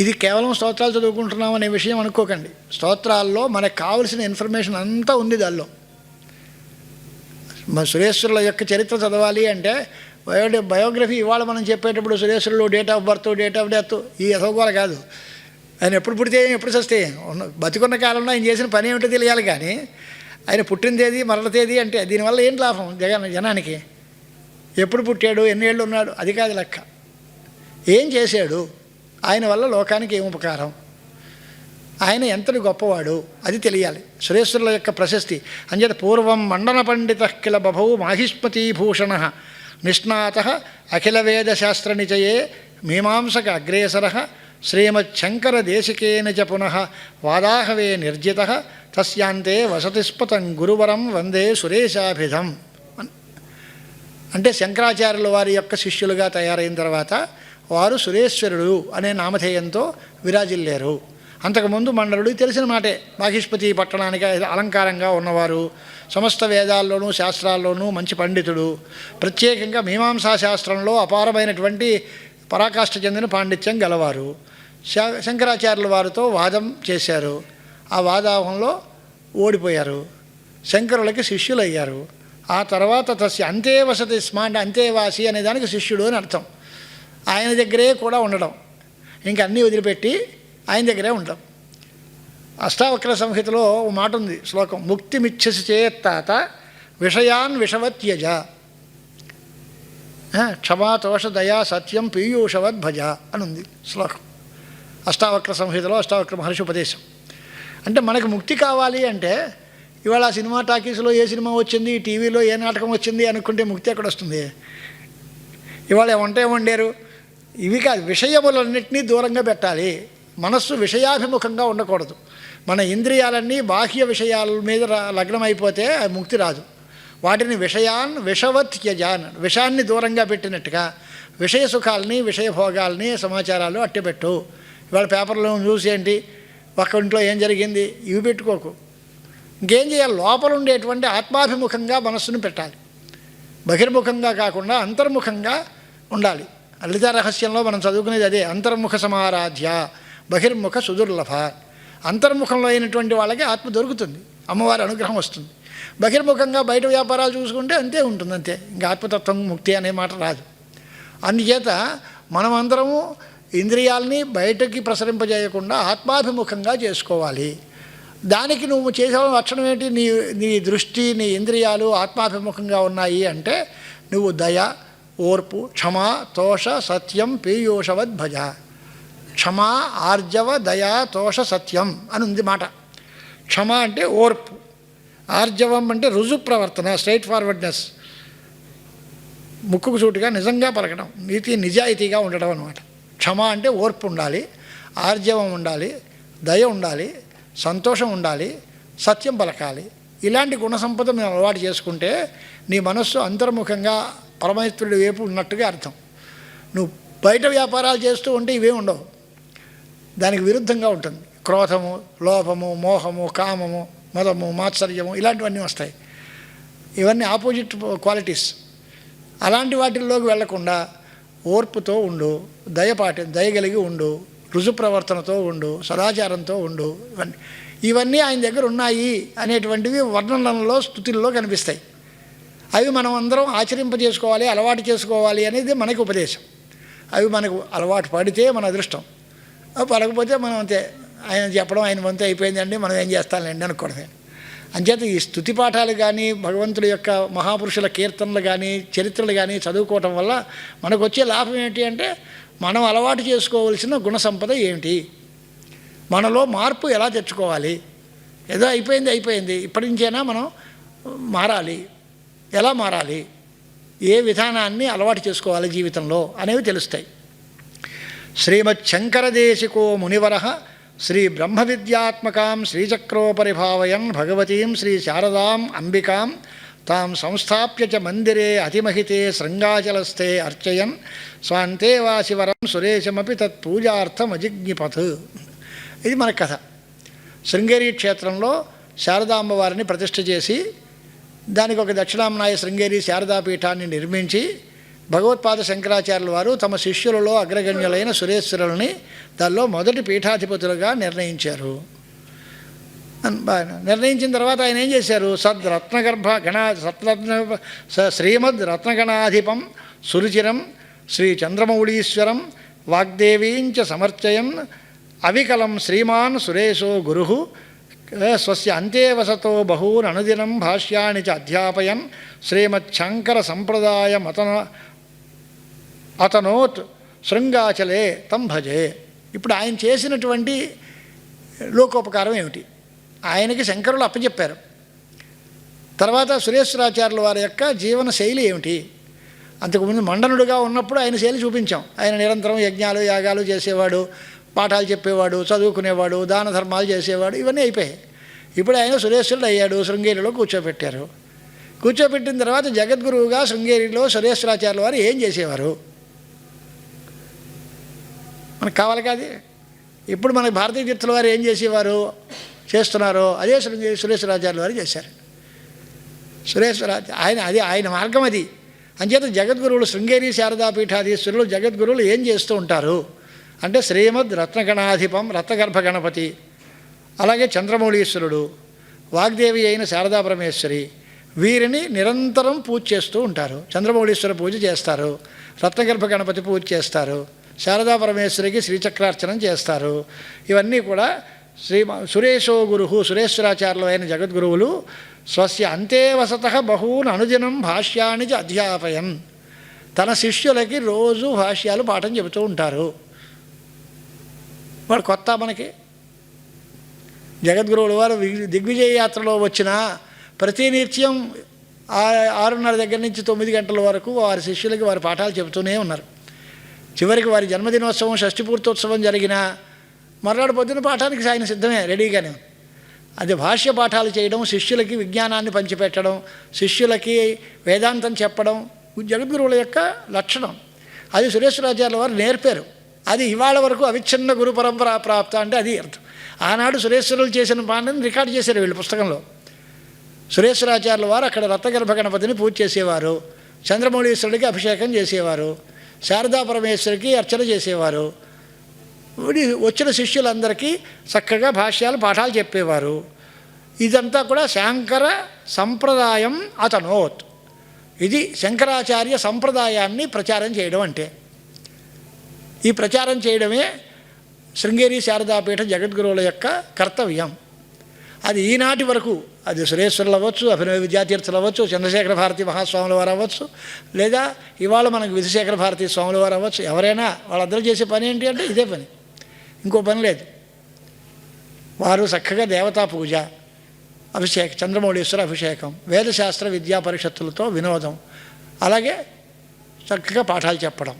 ఇది కేవలం స్తోత్రాలు చదువుకుంటున్నాం అనే విషయం అనుకోకండి. స్తోత్రాల్లో మనకు కావలసిన ఇన్ఫర్మేషన్ అంతా ఉంది దానిలో. మన సురేశ్వరుల యొక్క చరిత్ర చదవాలి అంటే బయో బయోగ్రఫీ ఇవాళ మనం చెప్పేటప్పుడు సురేశ్వరులు date of birth date of death ఈ అసౌకర్యాలు కాదు. ఆయన ఎప్పుడు పుడితే ఎప్పుడు చస్తే? బతికున్న కాలంలో ఆయన చేసిన పని ఏమిటో తెలియాలి కానీ ఆయన పుట్టిన తేదీ మరల తేదీ అంటే దీనివల్ల ఏం లాభం జగన్ జనానికి? ఎప్పుడు పుట్టాడు ఎన్నేళ్ళు ఉన్నాడు? అది కాదు లెక్క. ఏం చేశాడు? ఆయన వల్ల లోకానికి ఏం ఉపకారం? ఆయన ఎంతటి గొప్పవాడు? అది తెలియాలి. సురేశ్వరుల యొక్క ప్రశస్తి. అంచేత పూర్వం మండన పండిత కిల బభౌ మాహిష్మతీభూషణ నిష్ణాత అఖిల వేద శాస్త్ర నిచయే మీమాంసక అగ్రేసర. శ్రీమచ్చంకర దేశికేన చ పునః వాదాహవే నిర్జిత. తస్యాంతే వసతిస్పతం గురువరం వందే సురేశాభిధం. అంటే శంకరాచార్యుల వారి యొక్క శిష్యులుగా తయారైన తర్వాత వారు సురేశ్వరుడు అనే నామధేయంతో విరాజిల్లారు. అంతకుముందు మండలుడు తెలిసిన మాటే. బాహిష్పతి పట్టణానికి అలంకారంగా ఉన్నవారు. సమస్త వేదాల్లోనూ శాస్త్రాల్లోనూ మంచి పండితుడు. ప్రత్యేకంగా మీమాంసా శాస్త్రంలో అపారమైనటువంటి పరాకాష్ఠ చెందిన పాండిత్యం గలవారు. శా- శంకరాచార్యుల వారితో వాదం చేశారు. ఆ వాదాహంలో ఓడిపోయారు. శంకరులకి శిష్యులయ్యారు. ఆ తర్వాత తస్య అంతే వసతి స్మ అంటే అంతేవాసి అనే దానికి శిష్యుడు అని అర్థం. ఆయన దగ్గరే కూడా ఉండడం. ఇంక అన్నీ వదిలిపెట్టి ఆయన దగ్గరే ఉండడం. అష్టావక్ర సంహితలో ఓ మాట ఉంది శ్లోకం ముక్తిమిచ్చసి చేత్తాత విషయాన్ విషవత్యజ క్షమాతోష దయా సత్యం పీయూషవద్ భజ అని ఉంది శ్లోకం. అష్టావక్ర సంహితలో అష్టావక్ర మహర్షి ఉపదేశం. అంటే మనకు ముక్తి కావాలి అంటే ఇవాళ సినిమా టాకీస్లో ఏ సినిమా వచ్చింది టీవీలో ఏ నాటకం వచ్చింది అనుకుంటే ముక్తి ఎక్కడ వస్తుంది ఇవాళ వంట వండారు ఇవి కాదు విషయములన్నింటినీ దూరంగా పెట్టాలి. మనస్సు విషయాభిముఖంగా ఉండకూడదు. మన ఇంద్రియాలన్నీ బాహ్య విషయాల మీద రా- లగ్నమైపోతే ముక్తి రాదు. వాటిని విషయాన్ విషవత్ త్యజాన్ విషాన్ని దూరంగా పెట్టినట్టుగా విషయ సుఖాలని విషయభోగాల్ని సమాచారాలు అట్టెపెట్టు ఇవాళ పేపర్లో న్యూస్ ఏంటి? ఒక్క ఇంట్లో ఏం జరిగింది? ఇవి పెట్టుకోకు. ఇంకేం చేయాలి? లోపల ఉండేటువంటి ఆత్మాభిముఖంగా మనస్సును పెట్టాలి. బహిర్ముఖంగా కాకుండా అంతర్ముఖంగా ఉండాలి. లలిత రహస్యంలో మనం చదువుకునేది అదే అంతర్ముఖ సమారాధ్య బహిర్ముఖ సుదుర్లభ. అంతర్ముఖంలో అయినటువంటి వాళ్ళకి ఆత్మ దొరుకుతుంది అమ్మవారి అనుగ్రహం వస్తుంది. బహిర్ముఖంగా బయట వ్యాపారాలు చూసుకుంటే అంతే ఉంటుంది అంతే. ఇంకా ఆత్మతత్వం ముక్తి అనే మాట రాదు. అందుచేత మనమందరము ఇంద్రియాలని బయటకి ప్రసరింపజేయకుండా ఆత్మాభిముఖంగా చేసుకోవాలి. దానికి నువ్వు చేసే లక్షణం ఏంటి? నీ నీ దృష్టి నీ ఇంద్రియాలు ఆత్మాభిముఖంగా ఉన్నాయి అంటే నువ్వు దయ ఓర్పు క్షమా తోష సత్యం పీయూషవద్ భజ క్షమా ఆర్జవ దయా తోష సత్యం అని ఉంది మాట. క్షమ అంటే ఓర్పు. ఆర్జవం అంటే రుజు ప్రవర్తన స్ట్రైట్ ఫార్వర్డ్నెస్ ముక్కుకు సూటిగా నిజంగా పలకడం నీతి నిజాయితీగా ఉండడం అనమాట క్షమ అంటే ఓర్పు ఉండాలి ఆర్జవం ఉండాలి దయ ఉండాలి సంతోషం ఉండాలి సత్యం పలకాలి. ఇలాంటి గుణ సంపద మేము అలవాటు చేసుకుంటే నీ మనస్సు అంతర్ముఖంగా పరమేశ్వరుడి వైపు ఉన్నట్టుగా అర్థం. నువ్వు బయట వ్యాపారాలు చేస్తూ ఉంటే ఇవే ఉండవు. దానికి విరుద్ధంగా ఉంటుంది. క్రోధము లోభము మోహము కామము మదము మాత్సర్యము ఇలాంటివన్నీ వస్తాయి. ఇవన్నీ ఆపోజిట్ క్వాలిటీస్. అలాంటి వాటిల్లోకి వెళ్ళకుండా ఓర్పుతో ఉండు దయపాటి దయగలిగి ఉండు రుజు ప్రవర్తనతో ఉండు సదాచారంతో ఉండు ఇవన్నీ ఇవన్నీ ఆయన దగ్గర ఉన్నాయి అనేటువంటివి వర్ణనలో స్థుతుల్లో కనిపిస్తాయి. అవి మనం అందరం ఆచరింపజేసుకోవాలి అలవాటు చేసుకోవాలి అనేది మనకి ఉపదేశం. అవి మనకు అలవాటు పడితే మన అదృష్టం. అవి పడకపోతే మనం అంతే. ఆయన చెప్పడం ఆయన వంతు అయిపోయిందండి మనం ఏం చేస్తానండి అనుకోవడమే అంచేత ఈ స్థుతి పాఠాలు కానీ భగవంతుడి యొక్క మహాపురుషుల కీర్తనలు కానీ చరిత్రలు కానీ చదువుకోవటం వల్ల మనకు వచ్చే లాభం ఏంటి అంటే మనం అలవాటు చేసుకోవలసిన గుణ సంపద ఏమిటి? మనలో మార్పు ఎలా తెచ్చుకోవాలి? ఏదో అయిపోయింది అయిపోయింది. ఇప్పటి నుంచైనా మనం మారాలి. ఎలా మారాలి? ఏ విధానాన్ని అలవాటు చేసుకోవాలి జీవితంలో అనేవి తెలుస్తాయి. శ్రీమచ్చంకరదేశికో మునివర శ్రీ బ్రహ్మ విద్యాత్మకాం శ్రీచక్రోపరిభావయన్ భగవతీం శ్రీ శారదాం అంబికాం తాం సంస్థాప్య చ మందిరే అతిమహితే శృంగాచలస్థే అర్చయన్ స్వాంతేవాశివరం సురేశమపి తత్పూజార్థమజిజ్ఞిపత్ ఇది మన కథ. శృంగేరి క్షేత్రంలో శారదాంబవారిని ప్రతిష్ఠ చేసి దానికి ఒక దక్షిణామనాయ శృంగేరి శారదాపీఠాన్ని నిర్మించి భగవత్పాద శంకరాచార్యుల వారు తమ శిష్యులలో అగ్రగణ్యులైన సురేశ్వరుల్ని దానిలో మొదటి పీఠాధిపతులుగా నిర్ణయించారు. నిర్ణయించిన తర్వాత ఆయన ఏం చేశారు? సద్ రత్నగర్భ గణ సత్రత్న శ్రీమద్ రత్నగణాధిపం సురుచిరం శ్రీ చంద్రమౌళీశ్వరం వాగ్దేవీంచ సమర్చయం అవికలం శ్రీమాన్ సురేశో గురు స్వస్య అంతేవసతో బహూన్ అనుదినం భాష్యాన్ని చ అధ్యాపయన్. శ్రీమచ్చంకర సంప్రదాయ మతన అతనోత్ శృంగాచలే తం భజే. ఇప్పుడు ఆయన చేసినటువంటి లోకోపకారం ఏమిటి? ఆయనకి శంకరులు అప్పచెప్పారు. తర్వాత సురేశ్వరాచార్యుల వారి యొక్క జీవన శైలి ఏమిటి? అంతకుముందు మండనుడుగా ఉన్నప్పుడు ఆయన శైలి చూపించాం. ఆయన నిరంతరం యజ్ఞాలు యాగాలు చేసేవాడు. పాఠాలు చెప్పేవాడు చదువుకునేవాడు దాన ధర్మాలు చేసేవాడు ఇవన్నీ అయిపోయాయి. ఇప్పుడు ఆయన సురేశ్వరుడు అయ్యాడు శృంగేరిలో కూర్చోబెట్టారు. కూర్చోబెట్టిన తర్వాత జగద్గురువుగా శృంగేరిలో సురేశ్వరాచార్యుల వారు ఏం చేసేవారు? మనకు కావాలి కాదు? ఇప్పుడు మన భారతీయ తీర్థుల వారు ఏం చేసేవారు? చేస్తున్నారో అదే శృంగేరి సురేశ్వరాచార్యుల వారు చేశారు. సురేశ్వరాచ ఆయన అది ఆయన మార్గం అది. అంచేత జగద్గురువులు శృంగేరి శారదా పీఠాధీశ్వరులు జగద్గురువులు ఏం చేస్తూ ఉంటారు? అంటే శ్రీమద్ రత్నగణాధిపం రత్నగర్భ గణపతి అలాగే చంద్రమౌళీశ్వరుడు వాగ్దేవి అయిన శారదా పరమేశ్వరి వీరిని నిరంతరం పూజ చేస్తూ ఉంటారు. చంద్రమౌళీశ్వర పూజ చేస్తారు రత్నగర్భ గణపతి పూజ చేస్తారు శారదా పరమేశ్వరికి శ్రీచక్రార్చనం చేస్తారు. ఇవన్నీ కూడా శ్రీ సురేశో గురు సురేశ్వరాచార్యులు అయిన జగద్గురువులు స్వస్య అంతే వసత బహూన్ అనుదినం భాష్యాన్ని అధ్యాపయం అధ్యాపయన్. తన శిష్యులకి రోజు భాష్యాలు పాఠం చెబుతూ ఉంటారు. వాడు కొత్త మనకి. జగద్గురువుల వారు దిగ్విజయ యాత్రలో వచ్చిన ప్రతి నిత్యం ఆ- ఆరున్నర దగ్గర నుంచి తొమ్మిది గంటల వరకు వారి శిష్యులకి వారి పాఠాలు చెబుతూనే ఉన్నారు. చివరికి వారి జన్మదినోత్సవం షష్ఠి పూర్తోత్సవం జరిగిన మర్నాడు పొద్దున పాఠానికి ఆయన సిద్ధమే రెడీగానే అది భాష్య పాఠాలు చేయడం శిష్యులకి విజ్ఞానాన్ని పంచిపెట్టడం శిష్యులకి వేదాంతం చెప్పడం జగద్గురువుల యొక్క లక్షణం. అది సురేశ్వరాచార్య వారు నేర్పారు. అది ఇవాళ వరకు అవిచ్ఛిన్న గురు పరంపర ప్రాప్త అంటే అది అర్థం. ఆనాడు సురేశ్వరులు చేసిన పాండని రికార్డ్ చేశారు వీళ్ళు పుస్తకంలో. సురేశ్వరాచార్యుల వారు అక్కడ రత్నగర్భ గణపతిని పూజ చేసేవారు చంద్రమౌళీశ్వరుడికి అభిషేకం చేసేవారు శారదా పరమేశ్వరికి అర్చన చేసేవారు. వచ్చిన శిష్యులందరికీ చక్కగా భాష్యాలు పాఠాలు చెప్పేవారు. ఇదంతా కూడా శాంకర సంప్రదాయం అతనోత్. ఇది శంకరాచార్య సంప్రదాయాన్ని ప్రచారం చేయడం అంటే. ఈ ప్రచారం చేయడమే శృంగేరి శారదాపీఠ జగద్గురువుల యొక్క కర్తవ్యం. అది ఈనాటి వరకు అది సురేశ్వరులు అవ్వచ్చు అభినవ విద్యాతీర్థులు అవ్వచ్చు చంద్రశేఖర భారతి మహాస్వాముల వారు అవ్వచ్చు లేదా ఇవాళ మనకు విధుశేఖర భారతి స్వాముల వారు అవ్వచ్చు ఎవరైనా వాళ్ళందరూ చేసే పని ఏంటి అంటే ఇదే పని. ఇంకో పని లేదు. వారు చక్కగా దేవతా పూజ అభిషేకం చంద్రమౌళీశ్వర అభిషేకం వేదశాస్త్ర విద్యా పరిషత్తులతో వినోదం అలాగే చక్కగా పాఠాలు చెప్పడం.